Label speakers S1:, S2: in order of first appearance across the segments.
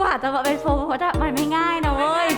S1: กว่าจะมาเป็นโฟร์โพสอะมันไม่ง่ายนะเว้ย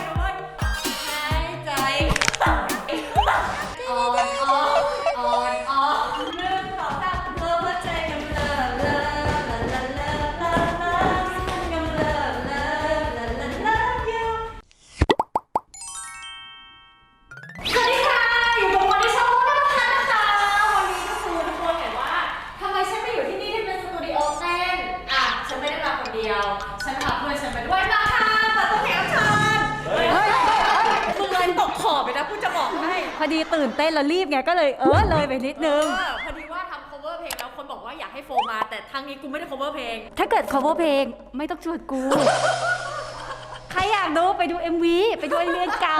S1: ตื่นเต้นแล้วรีบไงก็เลยเออเลยไปนิดนึง
S2: เออพอดีว่าทำ cover เพลงแล้วคนบอกว่าอยากให้โฟมา แต่ทางนี้กูไม่ได้ cover เพลง
S1: ถ้าเกิด cover เพลงไม่ต้องชวนกู ใครอยากดูไปดู MV ไปดู MV เก่า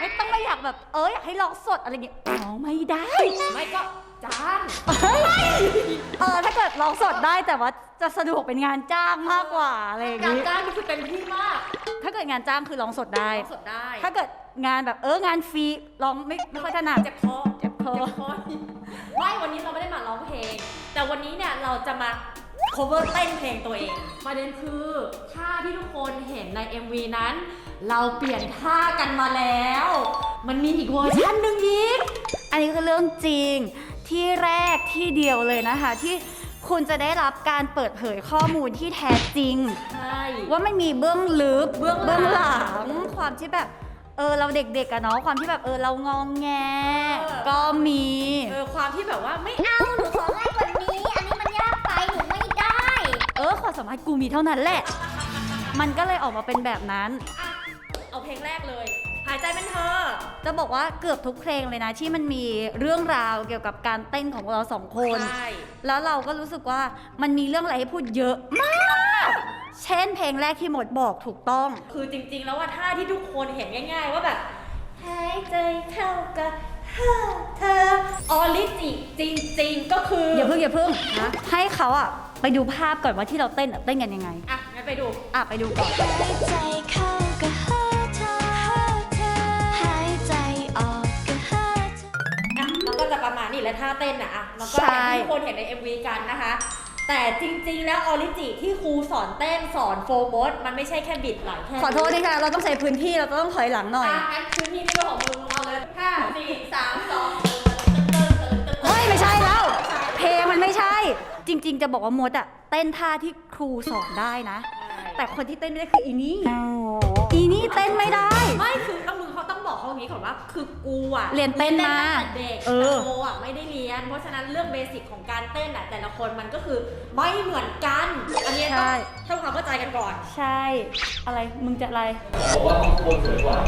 S1: ไม่ต้องไม่อยากแบบเอออยากให้ร้องสดอะไรเงี้ยร้องไม่ได้
S2: ไม่ก็จ้าง
S1: เฮ้ยเออถ้าเกิดร้องสดได้แต่ว่าจะสะดวกเป็นงานจ้างมากกว่าอะไรอย่าง
S2: การ
S1: งี้
S2: จ้างนี่คือเต็มที่มาก
S1: ถ้าเกิดงานจ้างคือร้องสดได้
S2: ร้องสดได้
S1: ถ้าเกิด งานแบบเอองานฟรีร้องไม่ไม่ค่อยถนัด
S2: เจ็บคอ
S1: เจ็บคอ
S2: เจ็บคอ ไม่ วันนี้เราไม่ได้มาร้องเพลง แต่วันนี้เนี่ยเราจะมา cover เต้นเพลงตัวเองประเด็นคือท่าที่ทุกคนเห็นใน MV นั้น เราเปลี่ยนท่ากันมาแล้ว มันมีอีกเวอร์ชันหนึ่งอีก
S1: อันนี้คือเรื่องจริงที่แรกที่เดียวเลยนะคะ ที่คุณจะได้รับการเปิดเผยข้อมูลที่แท้จริง
S2: ใช่
S1: ว่ามันมีเบื้องลึก
S2: เบื้องหลัง
S1: หลังความที่แบบ เออเราเด็กๆอะเนาะความที่แบบเออเรางองแง
S2: เออ
S1: ก็มี
S2: เออความที่แบบว่าไม่
S3: เอาหนูของ่ายกว่านี้ อันนี้มันยากไปหนูไม่ได้
S1: เออความสามารถกูมีเท่านั้นแหละ มันก็เลยออกมาเป็นแบบนั้น
S2: อะเอาเพลงแรกเลย หายใจเป็นเธอ
S1: จะบอกว่าเกือบทุกเพลงเลยนะ ที่มันมีเรื่องราวเกี่ยวกับการเต้นของเราสองคน
S2: ใช่
S1: แล้วเราก็รู้สึกว่ามันมีเรื่องอะไรให้พูดเยอะมาก เช่นเพลงแรกที่หมดบอกถูกต้อง
S2: คือจริงๆ แล้วว่าท่าที่ทุกคนเห็นง่าย ๆ ว่าแบบหายใจเข้ากับเธอออริจิจริง ๆ ก็คือ
S1: อย่าเพิ่งอย่าเพิ่ง
S2: ฮะ
S1: ให้เขาอะไปดูภาพก่อนว่าที่เราเต้นอะเต้นกันยังไง
S2: อะงั้นไปดู
S1: อะไปดูก่อน
S3: หายใจเข้าก็หาเธอหาเธอ หายใจออกก็หาเธอ
S2: อะมันก็จะประมาณนี้แหละท่าเต้นนะอะแล้วก็อ
S1: ใช่
S2: ย่างที่ทุกคนเห็นใน MV กันนะคะ แต่จริงๆ แล้วออริจิที่ครูสอนเต้นสอนโฟร์โมดมันไม่ใช่แค่บิดไหลแค่
S1: ขอโทษด้วยค่ะเราต้องใช้พื้นที่เราต้องถอยหลังหน่อย
S2: อะงั้นพื้นที่นี่เป็นของมึงเอาเลยห้าสี่สามสอง
S1: เฮ้ย ไม่ใช่แล้ว เพลงมันไม่ใช่ จริง ๆ จะบอกว่ามดอะเต้นท่าที่ครูสอนได้นะ แต่คนที่เต้นไม่ได้คืออีนี่ อีนี่เต้นไม่ได้
S2: ไม่คือต้องมึง เขาต้องบอกเขาอย่างนี้ก่อนว่าคือกูอะ
S1: เรียนเต้นมา
S2: ตั้งแต่เด็ก
S1: เอ
S2: แต่
S1: อ
S2: โมอะไม่ได้เรียน เพราะฉะนั้นเรื่องเบสิกของการเต้นอะแต่ละคนมันก็คือไม่เหมือนกัน อันนี้ต้องทำความเข้าใจกันก่อน
S1: ใช่ อะไรมึงจะอะไร
S4: บอกว่าห้องควรสวยกว่า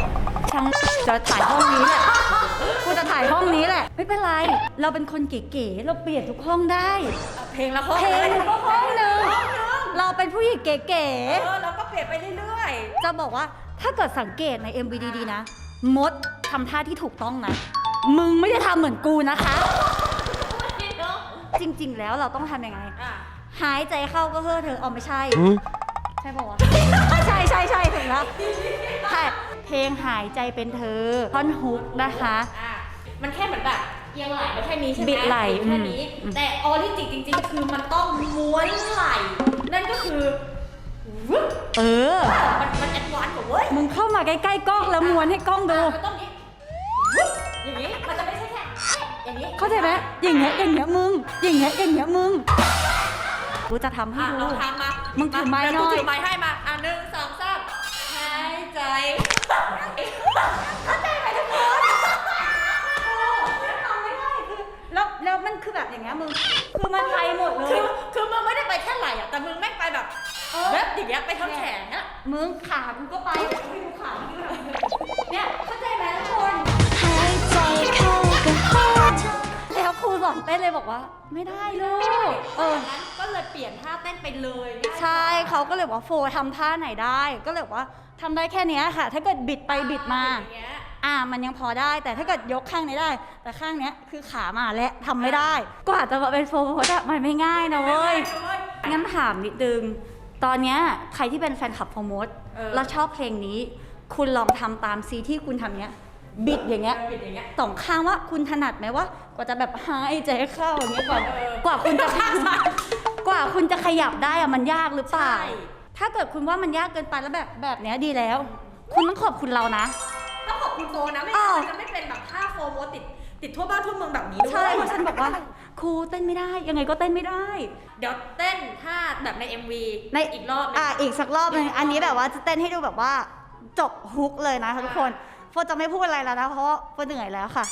S1: ช่างจะถ่ายห้องนี้แหละ กูจะถ่ายห้องนี้แหละ ไม่เป็นไร เราเป็นคนเก๋ๆ เราเปลี่ยนทุกห้องได้
S2: เพลงละห้อง
S1: เพลง
S2: ย
S1: ห้องหนึ่ง
S2: ห้องหนึ่ง
S1: เราเป็นผู้หญิงเก๋
S2: เออแล้วก็เปลี่ยนไปเรื่อย
S1: ๆจะบอกว่าถ้าเกิดสังเกตใน MV ดีๆนะ มดทำท่าที่ถูกต้องนะ มึงไม่ได้ทำเหมือนกูนะคะ
S2: ๆเนาะ
S1: จริง ๆ แล้วเราต้องทำยังไง
S2: อะ
S1: หายใจเข้าก็เฮ้อเธอเอาไม่ใช่ ใช่ป่าวะ ใช่ใช่ใช่ถึงแล้วใช่เพลงหายใจเป็นเธอท่อนฮุกนะคะ
S2: อะมันแค่เหมือนแบบเอียงไหล่ไปแค่นี้ใช่ไหม
S1: บิดไหล่
S2: แค่นี้
S1: อืม
S2: แต่ออริจิจริง ๆ คือมันต้องม้วนไหล่นั่นก็คือ วึบ
S1: เออ
S2: มันมันแอดวานซ์กว่าเว้ย
S1: มึงเข้ามาใกล้ๆกล้องแล้วม้วนให้กล้องดู
S2: มันต้องนี้อย่างนี้ มันจะไม่ใช่แค่อย่างนี้
S1: เข้าใจไหมอย่างเงี้ยอย่างเงี้ยมึง อย่างเงี้ยอย่างเงี้ยมึง กูจะทำให้
S2: อะ
S1: ดู
S2: ลองทำมา
S1: มึ
S2: มึ
S1: งถือไม้หน่อย
S2: กูถือไม้ให้มา อะหนึ่งสองสามหายใจ เข้าใจไหมทุกคน
S1: ทำไม่ได้คือ แล้วแล้วมันคือแบบอย่างเงี้ยมึง คือมันไปหมดเล
S2: คื
S1: ย
S2: อคือมึงไม่ได้ไปแค่ไหล่อะแต่มึงแม่งไปแบบ
S1: เออ
S2: แบบอย่างเงี้ยไปทั้งแขนอะ
S1: มึงขากูก็ไปเดี๋ยวให้ดูขาพี่ด้วยเนี่ยเข้าใจไหมทุกคน
S3: หายใจเข้าก็หาเธอ
S1: แล้วครูสอนเต้นเลยบอกว่า ไม่ได้ลูก เออ
S2: นั้นก็เลยเปลี่ยนท่าเต้นไปเลย
S1: ใช่เขาก็เลยบอกว่าโฟทำท่าไหนได้ ก็เลยบอกว่าทำได้แค่เนี้ยค่ะ ถ้าเกิดบิดไปบิดมา
S2: อย่างเงี้ย
S1: อ่ามันยังพอได้ แต่ถ้าเกิดยกข้างนี้ได้ แต่ข้างเนี้ยคือขามาและทำไม่ได้ กว่าจะมาเป็นโฟร์อะมันไม่ง่ายนะเว้ย งั้นถามนิดนึง ตอนเนี้ยใครที่เป็นแฟนคลับโฟร์มด
S2: เออ
S1: แล้วชอบเพลงนี้ คุณลองทำตามซีที่คุณทำเนี้ย บิดอย่างเงี้ย
S2: บิดอย่างเงี้ย
S1: สองข้างว่าคุณถนัดไหมว่ากว่าจะแบบหายใจเข้าอย่างเงี้ยก่อน
S2: เออ
S1: กว่าคุณจะ กว่าคุณจะขยับได้อะมันยากหรือเปล่า
S2: ใช่
S1: ถ้ถ้าเกิดคุณว่ามันยากเกินไปแล้วแบบแบบเนี้ยดีแล้ว คุณต้องขอบคุณเรานะ
S2: ต้องขอบคุณโฟนะไม่
S1: อ้า
S2: งั้น
S1: ว
S2: มันจะไม่เป็นแบบท่าโฟโมติด ติดทั่วบ้านทั่วเมืองแบบนี้ด้วย
S1: ใช่เพราะฉันบอกว่าครูเต้นไม่ได้ยังไงก็เต้นไม่ได้
S2: เดี๋ยวเต้นท่าแบบใน MV
S1: ใน
S2: อีกรอบหนึ่ง
S1: อะอีกสักรอบหนึงอันนี้แบบว่าจะเต้นให้ดูแบบว่าจบฮุกเลยนะคะทุกคนโฟนจะไม่พูดอะไรแล้วนะเพราะว่าโฟนเหนื่อยแล้วค่ะ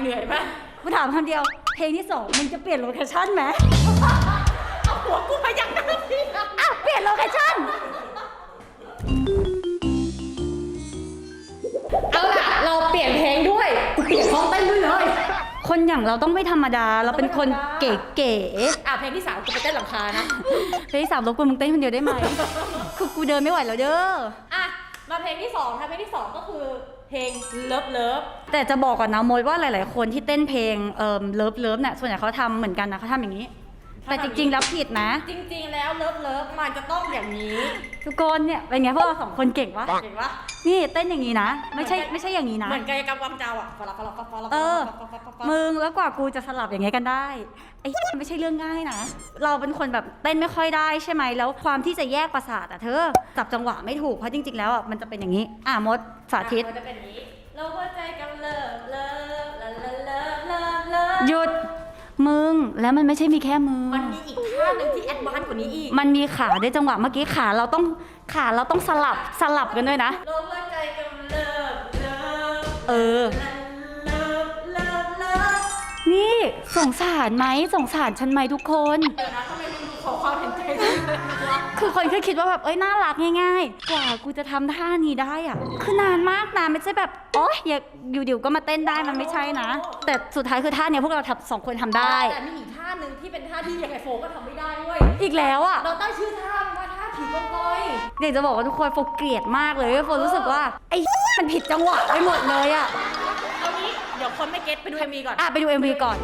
S3: เหนื่
S2: อยไห
S1: มกูถามคำเดียว เพลงที่สองมึงจะเปลี่ยนโลเคชั่นไหม
S2: เอาหัวกูมายังหน้าพี่นะ
S1: อะเปลี่ยนโลเคชั่น
S2: เอาล่ะ เราเปลี่ยนเพลงด้วยกูเปลี่ยนห้องเต้นด้วยเลย
S1: คนอย่างเราต้องไม่ธรรมดา เราเป็นคนเก๋
S2: อะเพลงที่สามกูไปเต้นหลังคานะ
S1: ๆเพลงที่สามรบกวนมึงเต้นคนเดียวได้ไหมคือกูเดินไม่ไหวแล้วเด้อ
S2: อะ มาเพลงที่สองค่ะเพลงที่สองก็คือ เพลงเลิฟเลิฟ
S1: แต่จะบอกก่อนนะโมดว่าหลาย ๆ คนที่เต้นเพลงเอ่อเลิฟเลิฟเนี่ยส่วนใหญ่เขาทำเหมือนกันนะเขาทำอย่างนี้ แต่จริง ๆ แล้วผิดนะ
S2: จริง ๆ แล้วเลิฟเลิฟมันจะต้องอย่างนี้
S1: ทุกคนเนี่ยเป็นไงพวกเราสองคนเก่งวะ
S2: เห็นปะ
S1: นี่เต้นอย่างนี้นะ ไม่ใช่ไม่ใช่อย่างนี้นะ
S2: เหมือนกายกรรมความจำอะฟลับฟลับฟลับฟลับ
S1: เออ
S2: ฟลับฟลับฟลับ
S1: มึงแล้วกว่ากูจะสลับอย่างเงี้ยกันได้ไอ้มันไม่ใช่เรื่องง่ายนะ เราเป็นคนแบบเต้นไม่ค่อยได้ใช่ไหมแล้วความที่จะแยกประสาทอะเธอจับจังหวะไม่ถูกเพราะจริง ๆ แล้วอะมันจะเป็นอย่างนี้ อะมดสาธิต
S2: อะมันจะเป็นอย่างนี้เราหัวใจกันเลิฟเลิฟเลิฟเลิฟเลิฟเลิฟ
S1: หยุด มึง แล้วมันไม่ใช่มีแค่มือ
S2: มันมีอีกท่าหนึ่งที่แอดวานซ์กว่านี้อีก
S1: มันมีขาด้วยจังหวะเมื่อกี้ขาเราต้องขาเราต้องสลับสลับกันด้วยนะ
S2: เราหัวใจกันเลิฟเลิฟ
S1: เออ
S2: เลิฟเลิฟเลิฟ
S1: นี่สงสารไหมสงสารฉันไหมทุกคน
S2: เดี๋ยวนะทำไมมึงดู ขอความเห็นใจจังเลยวะ
S1: คือคนคือคิดว่าแบบเอ้ยน่ารักง่าย ๆ กว่ากูจะทำท่านี้ได้อะคือนานมากนะไม่ใช่แบบโอ๊ยอย่าอยู่เดี๋ยวก็มาเต้นได้มันไม่ใช่นะ แต่สุดท้ายคือท่าเนี้ยพวกเราทำสองคนทำได้
S2: แต่มีอีกท่าหนึ่งที่เป็นท่าที่ยังไงโฟก็ทำไม่ได้เว้ย
S1: อีกแล้วอะ
S2: เราตั้งชื่อท่ามันว่าท่าผีกองกอย
S1: เดี๋ยวจะบอกว่าทุกคนโฟเกลียดมากเลยโฟรู้สึกว่าไอ้ มันผิดจังหวะไปหมดเลยอะ
S2: เอางี้เดี๋ยวคนไม่เก็ตไปดูเอ็มวีก่อน
S1: อะไปดู MV ก่อน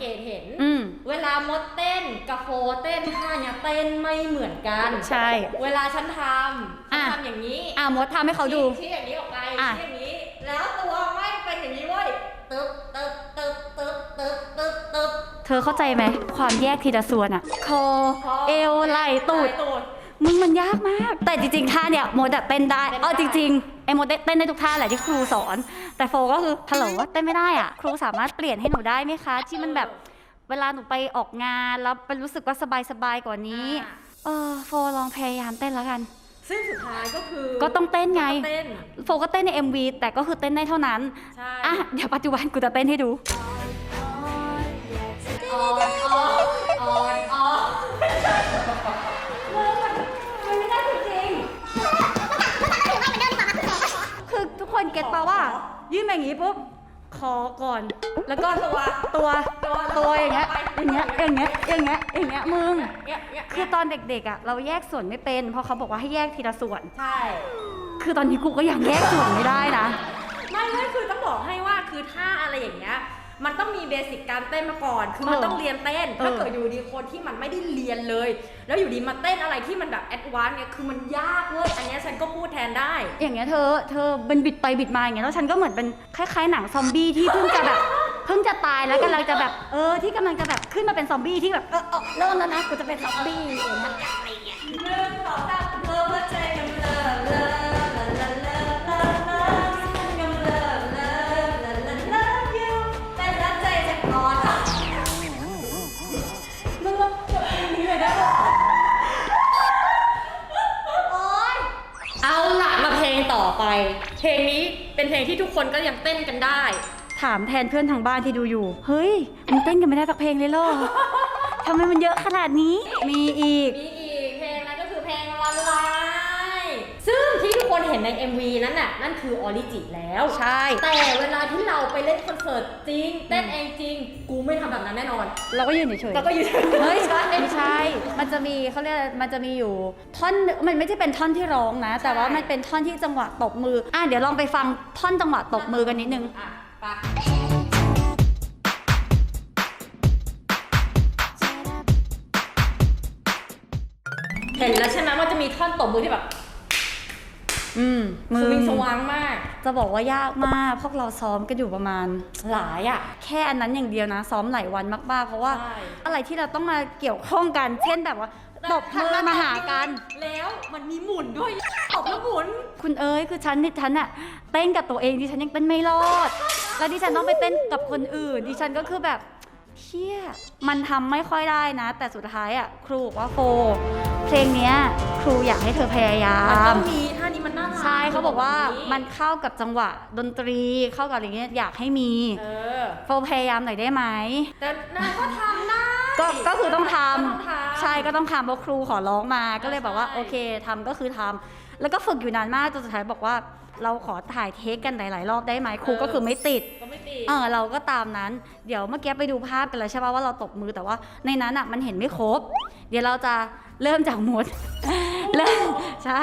S3: เก
S2: ตเห็น
S1: อืม
S2: เวลามดเต้นกับโฟเต้นท่าเนี่ยเต้นไม่เหมือนกัน
S1: ใช่
S2: เวลาฉันทำฉัน
S1: อะ
S2: ทำอย่างนี้
S1: อะมดทำให้เขาดู
S2: ชี้อย่างนี้ออกไป
S1: อะ
S2: ชี้อย่างนี้ แล้วตัวไม่เป็นอย่างนี้เว้ยตึ๊บตึ๊บตึ๊บตึ๊บตึ๊บตึ๊บตึ๊บ
S1: เธอเข้าใจไหม ความแยกทีละส่วนอะคอเอวไหล่ตูด
S2: ตูด
S1: มึงมันยากมาก แต่จริงๆท่าเนี่ยโมดอะเต้นได้
S2: เต้นได้
S1: เออจริงๆไอ้ โมดเต้นได้ทุกท่าแหละที่ครูสอน แต่โฟก็คือฮัลโหลเต้นไม่ได้อะ ครูสามารถเปลี่ยนให้หนูได้ไหมคะ ที่มันแบบเวลาหนูไปออกงานแล้วเป็นรู้สึกว่าสบายๆกว่านี้ เออโฟลองพยายามเต้นแล้วกัน
S2: ซึ่งสุดท้ายก็คือ
S1: ก็ต้องเต้นไง
S2: เต้น
S1: โฟก็เต้นใน MV แต่ก็คือเต้นได้เท่านั้น
S2: ใช่
S1: อะเดี๋ยวปัจจุบันกูจะเต้นให้ดู
S2: ออนออนอ
S1: กคนเก็ตปะว่า ยื่นมาอย่างนี้ปุ๊บคอก่อน แล้วก็ตัวตัวตัวอย่างเงี้ยอย่างเงี้ยอย่างเงี้ยอย่างเงี้ยอย่างเงี้ยมึง
S2: เนี่ยเนี่ย
S1: คือตอนเด็กๆอะเราแยกส่วนไม่เป็น เพราะเขาบอกว่าให้แยกทีละส่วน
S2: ใช่
S1: คือตอนนี้กูก็ยังแยกส่วนไม่ได้นะ
S2: ไม่ไม่คือต้องบอกให้ว่าคือท่าอะไรอย่างเงี้ย มันต้องมีเบสิกการเต้นมาก่อน คือมัน
S1: เออ
S2: ต้องเรียนเต้น
S1: เออ
S2: ถ้าเกิดอยู่ดีคนที่มันไม่ได้เรียนเลย แล้วอยู่ดีมาเต้นอะไรที่มันแบบแอดวานซ์เนี่ย คือมันยากเว้ยอันเนี้ยฉันก็พูดแทนได้
S1: อย่างเงี้ยเธอ เธอเป็นบิดไปบิดมาอย่างเงี้ย แล้วฉันก็เหมือนเป็นคล้ายๆหนังซอมบี้ที่เพิ่งจะแบบเพิ่งจะตายแล้วกำลังจะแบบ เออ ที่กำลังจะแบบขึ้นมาเป็นซอมบี้ที่แบบ เออเออเริ่มแล้วนะ กูจะเป็นซอมบี้อย่างเงี้ย
S2: เพ
S1: ลงนี้เป็
S2: นเพลงที่ทุกคนก็ยังเต้นกันได้
S1: ถามแทนเพื่อนทางบ้านที่ดูอยู่ เฮ้ย มันเต้นกันไม่ได้สักเพลงเลยเหรอทำไมมันเยอะขนาดนี้ มีอีก
S2: มีอีกเพลงนั้นก็คือเพลงละลายซึ่งที่ทุกคนเห็นใน MV นั้นน่ะนั่นคือออริจิแล้ว
S1: ใช่
S2: แต่เวลาที่เรา เล่นคอนเสิร์ตจริงเต้นเองจริง กูไม่ทำแบบนั้นแน่นอน
S1: เราก็ยืนเฉยๆ
S2: เราก็อยู่
S1: เฮ้ยไม่ใช่ มันจะมีเขาเรียกอะไรมันจะมีอยู่ท่อน มันไม่ใช่เป็นท่อนที่ร้องนะ แต่ว่ามันเป็นท่อนที่จังหวะตบมือ อะเดี๋ยวลองไปฟังท่อนจังหวะตบมือกันนิดนึง
S2: อะไปะเห็นแล้วใช่ไหมว่าจะมีท่อนตบมือที่แบบ
S1: อืม
S2: สวิงสว่างมาก
S1: จะบอกว่ายากมาก พวกเราซ้อมกันอยู่ประมาณ
S2: หลายอะ
S1: แค่อันนั้นอย่างเดียวนะ ซ้อมหลายวันมากๆ เพราะว่า
S2: ใช่
S1: อะไรที่เราต้องมาเกี่ยวข้องกัน เช่นแบบว่าตบมือมาหากัน
S2: แล้วมันมีหมุนด้วยตบแล้วหมุน
S1: คุณเอ๋ยคือฉันนี่ฉันอะเต้นกับตัวเองดิฉันยังเต้นไม่รอด แล้วดิฉันต้องไปเต้นกับคนอื่น ดิฉันก็คือแบบเชี่ยมันทำไม่ค่อยได้นะ แต่สุดท้ายอะครูบอกว่าโฟ เพลงเนี้ยครูอยากให้เธอพยายา
S2: มันต้
S1: ม
S2: องมี
S1: เขาบอกว่า
S2: แบบ
S1: มันเข้ากับจังหวะดนตรีเข้ากับอะไรเงี้ยอยากให้มี
S2: เออ
S1: โฟพยายามหน่อยได้ไหม
S2: แต่นางก็ทำได้
S1: ก็ก็คือต้องท
S2: ก็ต้องำทำ
S1: ใช่ก็ต้องทำเพราะครูขอร้องมาก็เลยบอกว่า
S2: ใช่
S1: โอเคทำก็คือทำแล้วก็ฝึกอยู่นานมากจนสุดท้ายบอกว่าเราขอถ่ายเทคกันหลาย ๆ รอบได้ไหมครูก็คือไม่ติด
S2: ก็ไม่ติด
S1: เออเราก็ตามนั้น เดี๋ยวเมื่อกี้ไปดูภาพกันแล้วใช่ป่ะว่าเราตบมือแต่ว่าในนั้นอะมันเห็นไม่ครบ เดี๋ยวเราจะเริ่มจากมด เริ่มใช่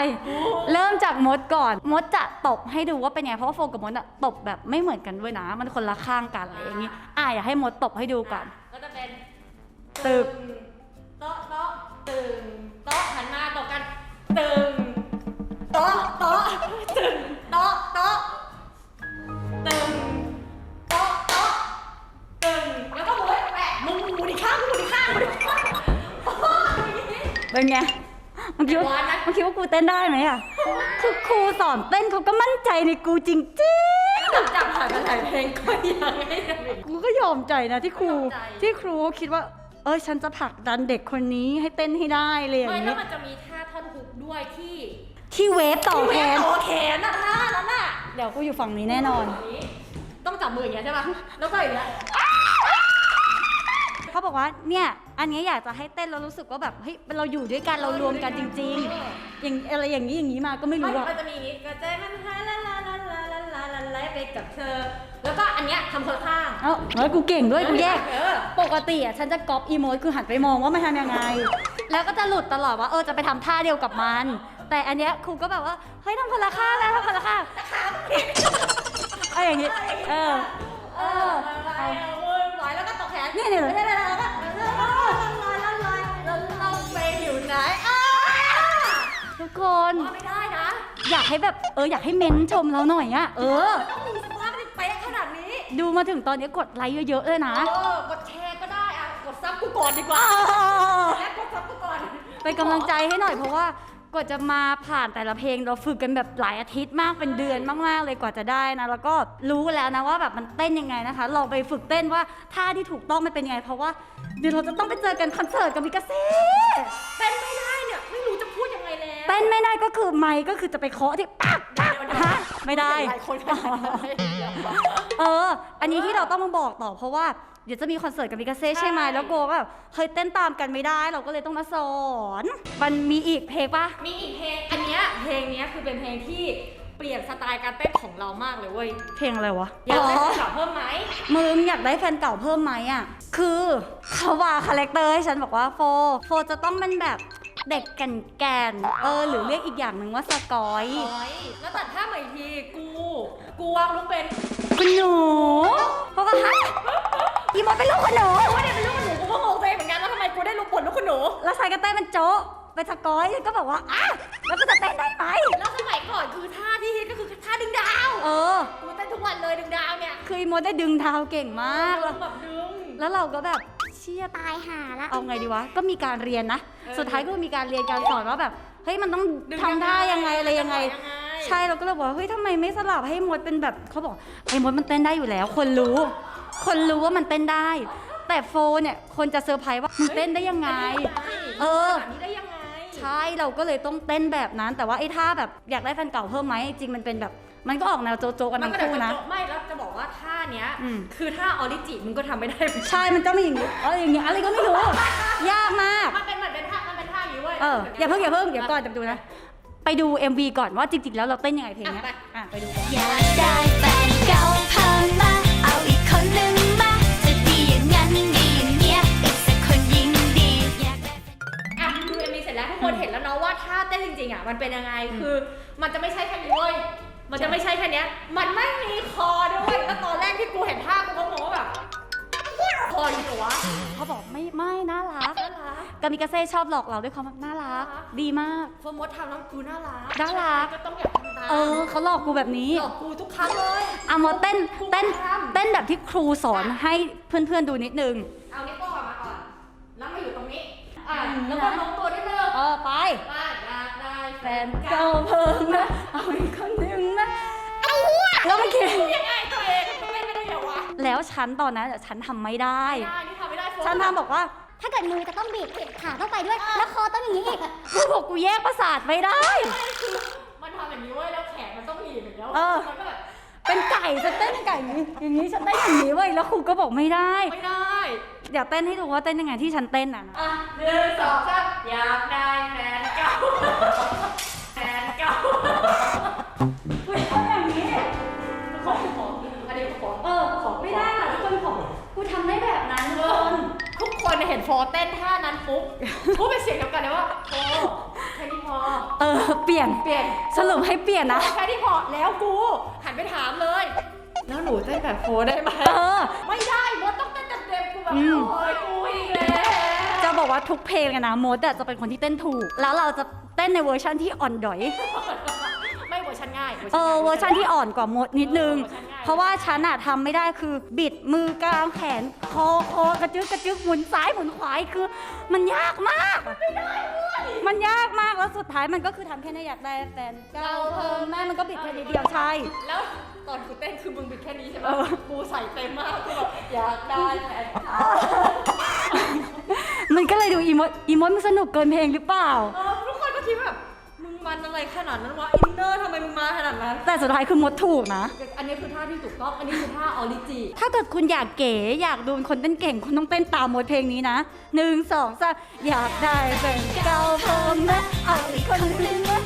S1: เริ่มจากมดก่อน มดจะตบให้ดูว่าเป็นไง เพราะว่าโฟกับมดอะตบแบบไม่เหมือนกันด้วยนะ มันคนละข้างกันอะไรอย่างนี้อะอยากให้มดตบให้ดูก่อน
S2: ก็จะเป็น
S1: ตึก
S2: โต๊ะโต๊ะตึงโต๊ะหันมาตบกันตึงโต๊ะโต๊ะตึงโต๊ะโต๊ะตึงโต๊ะโต๊ะตึงแล้วก็หมุนแปะมึงหมุนอีกข้างมึงหมุนอีกข้างหมุนอีกข้างโอ้ย
S1: เป็นไง มันคิดว่า
S2: ไอ้บอสนะ
S1: มันคิดว่ากูเต้นได้ไหมอะคือครูสอนเต้นเขาก็มั่นใจในกูจริง
S2: หลังจากผ่านมาหลายเพลงก็ยังไม่ได้
S1: ๆกูก็ยอมใจนะที่ครู
S2: ยอมใจ
S1: ที่ครูคิดว่า เอ้ยฉันจะผลักดันเด็กคนนี้ให้เต้นให้ได้เลยอย่าง
S2: ไม่แล้
S1: นี้
S2: วมันจะมีท่าท่อนฮุกด้วยที่
S1: ที่เวฟต่อแขน
S2: โอแขนน่ะท่านั้นน่ะ
S1: เดี๋ยวกูอยู่ฝั่งนี้แน่นอน
S2: ต้องจับมืออย่างเงี้ยใช่ปะแล้วก็อย่างเงี้ย
S1: เขาบอกว่าเนี่ยอันนี้อยากจะให้เต้นเรารู้สึกว่าแบบเฮ้ยเราอยู่ด้วยกันเรารวมกันจริง ๆ อย่างอะไรอย่างนี้อย่างนี้มาก็ไม่รู้อะ
S2: มันจะมีอย่างงี้กระเจมันฮาลาลาลาลาลาลาลาลาไปกับเธอ แล้วก็อันเนี้ยทำคนละข้าง
S1: เอ้าแล้วกูเก่งด้วยกูแยกปกติอะฉันจะก๊อปอีโมดคือหันไปมองว่ามันทำยังไง แล้วก็จะหลุดตลอดว่าเออจะไปทำท่าเดียวกับมัน แต่อันเนี้ยครูก็แบบว่าเฮ้ยทำคนละข้างแล้วทำคนละข้างเอาอย่างงี้เออเออ
S2: ก็ตกแขน
S1: นี่นี่เลย
S2: ไม่ได้แล้วก็ลอยลอยลอยแล้วเราไปอยู่ไหนอ้า
S1: ทุกคน
S2: ว่าไม่ได้นะ
S1: อยากให้แบบเอออยากให้เม้นชมเราหน่อยอะเออ
S2: ต้องมีสภาพที่เป๊ะขนาดนี้
S1: ดูมาถึงตอนนี้กดไลค์เยอะๆเลยนะ
S2: เออกดแชร์ก็ได้อะกดซับกูก่อนดีกว่าและกดซับกูก่อน
S1: เป็นกำลังใจให้หน่อยเพราะว่าก ว่าจะมาผ่านแต่ละเพลงเราฝึกกันแบบหลายอาทิตย์มากเป็นเดือนมากๆเลยกว่าจะได้นะ แล้วก็รู้แล้วนะว่าแบบมันเต้นยังไงนะคะลองไปฝึกเต้นว่าท่าที่ถูกต้องมันเป็นยังไง เพราะว่าเดี๋ยวเราจะต้องไปเจอกันคอนเสิร์ตกับมิกาเซ่
S2: เต้นไม่ได้เนี่ยไม่รู้จะพูดยังไงแล้ว
S1: เต้นไม่ได้ก็คือไมค์ก็คือจะไปเคาะที่ปั๊บปั๊บฮะไม่ได้
S2: หลายคนขนาดนั้นเลย
S1: เออ อันนี้ที่เราต้องมาบอกต่อเพราะว่า เดี๋ยวจะมีคอนเสิร์ตกับมิกาเซ่ใช่ไหม
S2: ใช่
S1: แล้วโกว่าแบบเฮ้ยเต้นตามกันไม่ได้ เราก็เลยต้องมาสอน มันมีอีกเพลงปะ
S2: มีอีกเพลง อันเนี้ยเพลงเนี้ยคือเป็นเพลงที่เปลี่ยนสไตล์การเต้นของเรามากเลยเว้ย
S1: เพลงอะไรวะ
S2: อยากได้
S1: อ๋อ
S2: คำถามเพิ่มไหม
S1: มึงอยากได้แฟนเก่าเพิ่มไหมอะ คือเขาว่าคาแรคเตอร์ให้ฉันบอกว่าโฟ โฟจะต้องเป็นแบบเด็กแก่นแก่นๆเออ หรือเรียกอีกอย่างหนึ่งว่าสกอย
S2: โอ้ยแล้วตัดท่าใหม่อีกที กู กูวางลุกเป็น
S1: คุณหนูเพราะว่าฮะ อีมดเป็นลูกคุณหนู
S2: กูไม่ได้เป็นลูกคุณหนูกูก็งงตัวเองเหมือนกันแล้วทำไมกูได้ลูกผลลูกคุณหนู
S1: แล้วใส่กระเต้นเป็นโจ๊ะเป็นสกอยก็แบบว่าอะแล้วก็จะเต้นได้ไหม
S2: แล้วสมัยก่อนคือท่าที่ฮิตก็คือท่าดึงดาว
S1: เออ
S2: กูเต้นทุกวันเลยดึงดาวเนี่ย
S1: คืออีมดได้ดึงเท้าเก่งมากแล้ว
S2: แบบดึง
S1: แล้วเราก็แบบเชี่ย
S3: ตายหาละ
S1: เอาไงดีวะก็มีการเรียนนะ
S2: เออ
S1: สุดท้ายก็มีการเรียนการสอนว่าแบบเฮ้ยมันต้อง
S2: ดึง
S1: ทำท่ายังไงอะไรยังไง
S2: ยังไง
S1: ใช่เราก็เลยบอกว่าเฮ้ยทำไมไม่สลับให้มดเป็นแบบเขาบอกไอ้มดมันเต้นได้อยู่แล้ว คนรู้ คนรู้ว่ามันเต้นได้ แต่โฟเนี่ยคนจะเซอร์ไพรส์ว่ามึงเต้นได้ยังไง เออ
S2: ขนาดนี้ได้ยังไง
S1: ใช่เราก็เลยต้องเต้นแบบนั้น แต่ว่าไอ้ท่าแบบอยากได้แฟนเก่าเพิ่มไหมจริงมันเป็นแบบ มันก็ออกแนวโจโจกัน
S2: มัน
S1: ทั้ง
S2: ก็เดี๋ยว
S1: คู่
S2: จะ
S1: นะ
S2: ไม่แล้วจะบอกว่าท่าเนี้ย
S1: อืม
S2: คือท่าออริจิมึงก็ทำไม่ได้เหมือนกัน
S1: ใช่มันจะไม่อย่างนี้เอออย่างนี้อะไรก็ไม่รู้ ยากมาก
S2: มันเป็นเหมือนเป็นท่ามันเป็นท่าอย่างนี้เว้ย
S1: เอออย่าเพิ่งอย่าเพิ่งเดี๋ยวก่อนจะดูนะ ไปดู MV ก่อนว่าจริงๆ แล้วเราเต้นยังไงเพลงเนี้ย
S2: อะไป
S1: อะไปดูกัน
S3: อยากได้แฟนเก่าเพิ่มมา เอาอีกคนหนึ่งมา จะดีอย่างนั้นดีอย่างเนี้ย อีกสักคนยิ่งดีอยากได้แฟน
S2: อะดูเอ็มวีเสร็จแล้วทุกคนเห็นแล้วเนาะว่าท่าเต้นจริงๆอะมันเป็นยังไงคือ มันจะไม่ใช่แค่นี้เว้ยมันจะไม่ใช่แค่เนี้ยมันไม่มีคอด้วยแล้วตอนแรกที่กูเห็นท่ากูก็งงว่าแบบ คออยู่เหรอวะ
S1: เขาบอกไม่ไม่น่ารัก
S2: น่ารัก
S1: กามิกาเซ่ชอบหลอกเราด้วยความว่าน่ารัก
S2: น่ารัก
S1: ดีมาก
S2: โฟร์มดทำแล้วกูน่ารัก
S1: น่ารัก
S2: ก็ต้องอยากทำตาม
S1: เออเขาหลอกกูแบบนี้
S2: หลอกกูทุกครั้งเลย
S1: อะโมเต้นเต้น
S2: ทำ
S1: เต้นแบบที่ครูสอนให้เพื่อนๆดูนิดนึง
S2: เอานิ้วโป้งออกมาก่อน แล้วมาอยู่ตรงนี้ อะ
S1: อืม
S2: แล้วก็โน้มตัวนิดนึง
S1: เออไป
S2: ว่าอยากได้แฟ
S1: แฟ
S2: น
S1: น
S2: เก่า
S1: เก่าเพิ่งนะเอาอีก แล้วฉันตอนนั้นอะฉันทำไม่ได้
S2: ไม่ได้นี่ทำไม่ได้โฟร์
S1: ฉันทำบอกว่า
S3: ถ้าเกิดมือจะต้องบีบขาต้องไปด้วย แล้วคอต้องอย่างนี้อีก
S1: กูบอกกูแยกประสาทไม่ได้
S2: คือมันทำอย่างนี้เว้ยแล้วแขนมันต้องหนีบอย่างเงี้ย
S1: เออ
S2: มันก็แบบ
S1: เป็นไก่จะเต้นไก่อย่างนี้อย่างนี้ฉันเต้นอย่างนี้เว้ยแล้วครูก็บอกไม่ได้
S2: ไม่ได้
S1: เดี๋ยวเต้นให้ดูว่าเต้นยังไงที่ฉันเต้นอะนะ
S2: อะหนึ่งสองสามอยากได้แฟนเก่า เห็นโฟเต้นท่านั้นปุ๊บพูดเป็นเสียงเดียวกันเลยว่าโฟแค่นี้พอ
S1: เออ เปลี่ยน
S2: เปลี่ยน
S1: สรุปให้เปลี่ยนนะ
S2: แค่นี้พอแล้วกู หันไปถามเลย แล้วหนูเต้นแบบโฟได้ไหม
S1: เออ
S2: ไม่ได้มดต้องเต้นเต็มๆกูแบบ
S1: อืม
S2: โอ้ยกูอีกแล้ว
S1: จะบอกว่าทุกเพลงอะนะโมดอะจะเป็นคนที่เต้นถูก แล้วเราจะเต้นในเวอร์ชันที่อ่อนดอย
S2: ไม่เวอร์ชันง่าย
S1: เออเวอร์ชันที่อ่อนกว่าโมดนิดนึง
S2: เออเวอร์ชันง่าย
S1: เพราะว่าฉันอะทำไม่ได้คือบิดมือกลางแขนคอคอกระจึกกระจึกหมุนซ้ายหมุนขวาคือ มันยากมากไม่ได้มันยากมากแล้วสุดท้ายมันก็คือทำแค่นี้อยากได้แฟนเก้าเพิ่มแม่มันก็บิดแค่นิดเดียวใช่
S2: แล้วตอนกูเต้นคือมึงบิดแค่นี้ใช่ไหม
S1: เออ
S2: กูใส่เต็มมากกูแบบอยากได้แฟน
S1: มันก็เลยดูอีโมดอีโมดมันสนุกเกินเพลงหรือเปล่า
S2: เออทุกคนก็คิดแบบ มึงมันอะไรขนาดนั้นวะ อินเนอร์ทำไมมึงมาขนาดนั้น
S1: แต่สุดท้ายคือโมดถูกนะ
S2: อันนี้คือท่าที่ถูกต้อง อันนี้คือท่าออริจิ
S1: ถ้าเกิดคุณอยากเก๋อยากดูเป็นคนเต้นเก่ง คุณต้องเต้นตามโมดเพลงนี้นะหนึ่งสองสามอยากได้เป็นเก้าเพิ่มนะเอาอีกคนหนึงนะ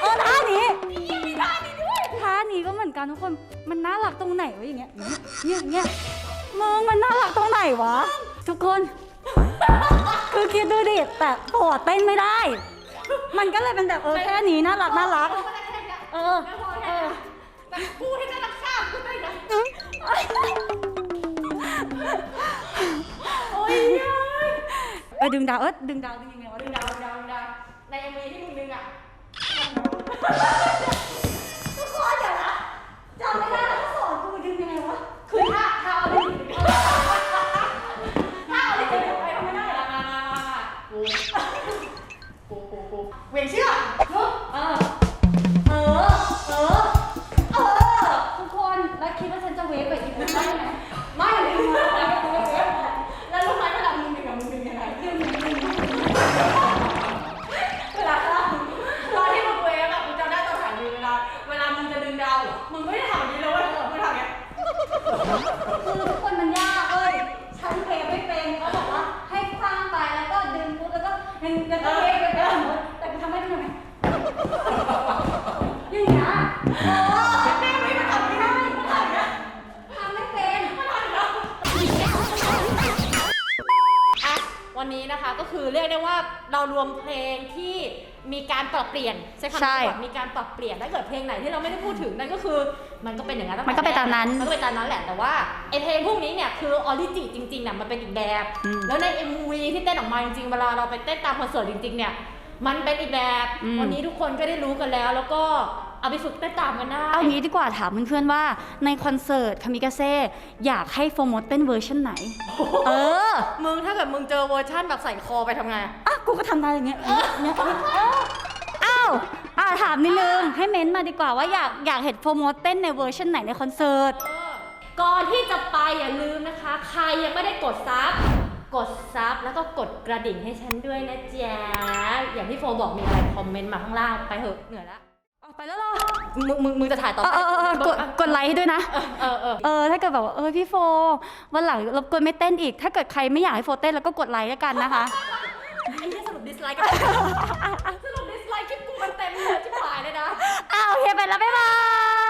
S1: เออท่านี้ท่านี้ก็เหมือนกันทุกคน มันน่ารักตรงไหนวะอย่างเงี้ยเนี่ยอย่างเงี้ยมึงมันน่ารักตรงไหนวะ ทุกคน คือคิดดูดิแต่ปวดเต้นไม่ได้ มันก็เลยเป็นแบบเออแค่นี้น่ารักน่ารัก เออ เออ
S2: แต่กูที่จะรักษากูได้ไงโอ้ย
S1: เออดึงดาวเออดึงดาวดึงยังไงวะ
S2: ดึ
S1: ดึ
S2: ง
S1: ง
S2: ดา
S1: ดาวว
S2: ดึงดาวดึงดาวในเอ็มวีที่มึงดึงอะ
S1: นนี้นะ
S2: คะ
S1: ก็คือเรี
S2: ยกได้ว่าเรารวมเพลงที่มีการปรับเปลี่ยนใช้คำ
S1: ใช่
S2: นี้ก่อนมีการปรับเปลี่ยนถ้าเกิดเพลงไหนที่เราไม่ได้พูดถึงนั่นก็คือมันก็เป็นอย่างนั้นตั้งแต่
S1: มันก็เป็นตามนั้น
S2: มันก็เป็นตามนั้นแหละแต่ว่าไอเพลงพวกนี้เนี่ยคือออริจิจริงๆเนี่ยมันเป็นอีกแบบ
S1: อืม
S2: แล้วใน MV ที่เต้นออกมาจริงๆเวลาเราไปเต้นตามคอนเสิร์ตจริงๆเนี่ยมันเป็นอีกแบบ
S1: อืม
S2: วันนี้ทุกคนก็ได้รู้กันแล้ว แล้วก็ เอาไปฝึกเต้นตามกันได้
S1: เอางี้ดีกว่าถามเพื่อนๆว่าในคอนเสิร์ตคามิกาเซ่อยากให้โฟร์มดเต้นเวอร์ชันไหน เออ
S2: มึงถ้าเกิดมึงเจอเวอร์ชั่นแบบใส่คอไปทำไง
S1: อะกูก็ทำได้อย่างเงี้ยอย่างเงี้ยเอออ้าวอะถามนิดนึงให้เม้นต์มาดีกว่าว่าอยากอยากเห็นโฟร์มดเต้นในเวอร์ชันไหนในคอนเสิร์ต
S2: ก่อนที่จะไปอย่าลืมนะคะ ใครยังไม่ได้กดซับกดซับแล้วก็กดกระดิ่งให้ฉันด้วยนะจ๊ะอย่างที่โฟบอกมีอะไรคอมเมนต์มาข้างล่างไปเถอะเหนื่อยละ
S1: ออก ไปแล้วเหรอ
S2: มึงมึงจะถ่ายต่อ
S1: เกดกดไลค์ให้ด้วยนะ
S2: เออเออ
S1: เออถ้าเกิดแบบว่าเออพี่โฟวันหลังรบกวนไม่เต้นอีก ถ้าเกิดใครไม่อยากให้โฟเต้นแล้วก็กดไลค์แล้วกันนะคะ
S2: ไอ้ที่สรุปดิสไลค์กันสรุปดิสไลค์คลิปกูมัน
S1: เต็มเลยที่ปลายเลยนะอ้าวโอเคไปแล้วบ๊ายบาย